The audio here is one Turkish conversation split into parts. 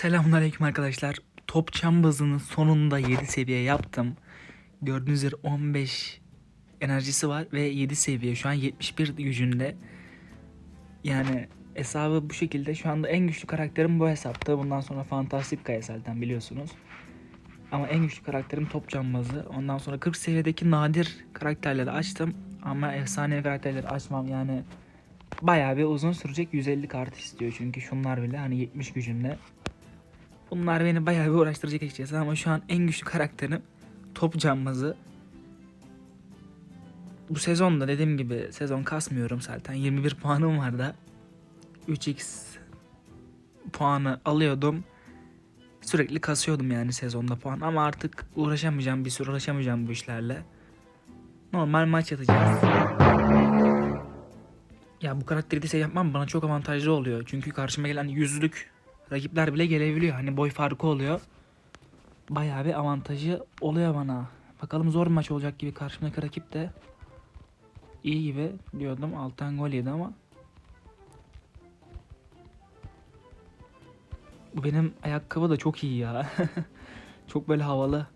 Selamünaleyküm arkadaşlar. Top cambazının sonunda 7 seviye yaptım. Gördüğünüz üzere 15 enerjisi var ve 7 seviye. Şu an 71 gücünde. Yani hesabı bu şekilde. Şu anda en güçlü karakterim bu hesapta. Bundan sonra Fantastik Kaya zaten biliyorsunuz. Ama en güçlü karakterim top cambazı. Ondan sonra 40 seviyedeki nadir karakterleri açtım. Ama efsane karakterleri açmam yani bayağı bir uzun sürecek 150 kart istiyor çünkü şunlar bile hani 70 gücünde. Bunlar beni bayağı bir uğraştıracak açıkçası ama şu an en güçlü karakterim top cambazı. Bu sezonda dediğim gibi sezon kasmıyorum zaten 21 puanım var da 3x puanı alıyordum. Sürekli kasıyordum yani sezonda puan ama artık uğraşamayacağım bir süre uğraşamayacağım bu işlerle. Normal maç atacağız. Ya bu karakteri de şey yapmam bana çok avantajlı oluyor. Çünkü karşıma gelen yüzlük rakipler bile gelebiliyor. Hani boy farkı oluyor. Bayağı bir avantajı oluyor bana. Bakalım zor maç olacak gibi karşımdaki rakip de iyi gibi diyordum. Alttan gol yedi ama Bu benim ayakkabı da çok iyi ya. çok böyle havalı.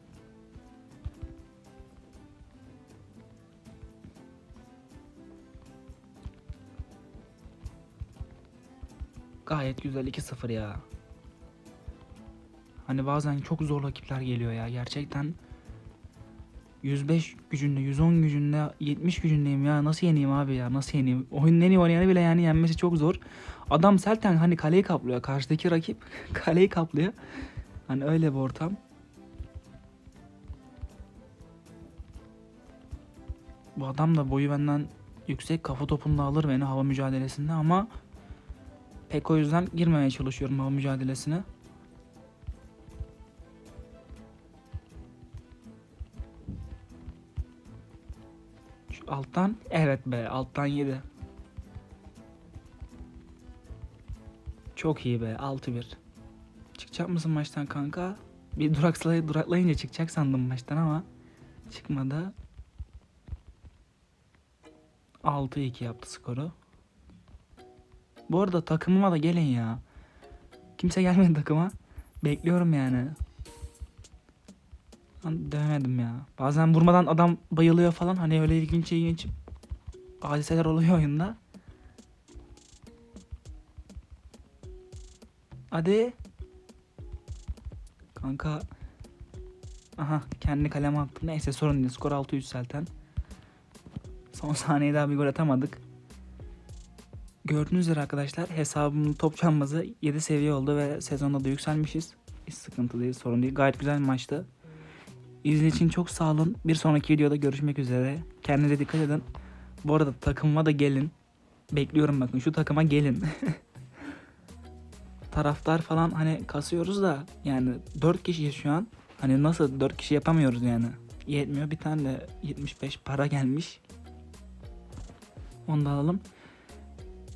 Gayet güzel 2-0 ya. Hani bazen çok zor rakipler geliyor ya. Gerçekten 105 gücünde, 110 gücünde, 70 gücündeyim ya. Nasıl yeneyim abi ya? Nasıl yeneyim? Oyunun en iyi oynayanı bile yani yenmesi çok zor. Adam zaten hani kaleyi kaplıyor. Karşıdaki rakip kaleyi kaplıyor. Hani öyle bir ortam. Bu adam da boyu benden yüksek kafa topunda alır beni hava mücadelesinde ama pek o yüzden girmemeye çalışıyorum hava mücadelesine. Şu alttan evet be alttan yedi. Çok iyi be 6-1. Çıkacak mısın maçtan kanka? Bir duraksay duraklayınca çıkacak sandım maçtan ama çıkmadı. 6-2 yaptı skoru. Bu arada takımıma da gelin ya. Kimse gelmedi takıma. Bekliyorum yani. Lan Dövemedim ya. Bazen vurmadan adam bayılıyor falan. Hani öyle ilginç ilginç hadiseler oluyor oyunda. Hadi. Kanka. Aha kendi kaleme attı. Neyse sorun değil. Skor 6-3 zaten. Son saniyede bir gol atamadık. Gördüğünüz üzere arkadaşlar hesabımın top çalması 7 seviye oldu ve sezonda da yükselmişiz. Hiç sıkıntı değil, sorun değil. Gayet güzel bir maçtı. İzlediğiniz için çok sağ olun. Bir sonraki videoda görüşmek üzere. Kendinize dikkat edin. Bu arada takımıma da gelin. Bekliyorum bakın şu takıma gelin. Taraftar falan hani kasıyoruz da yani 4 kişiyiz şu an. Hani nasıl 4 kişi yapamıyoruz yani. Yetmiyor. Bir tane de 75 para gelmiş. Onu da alalım.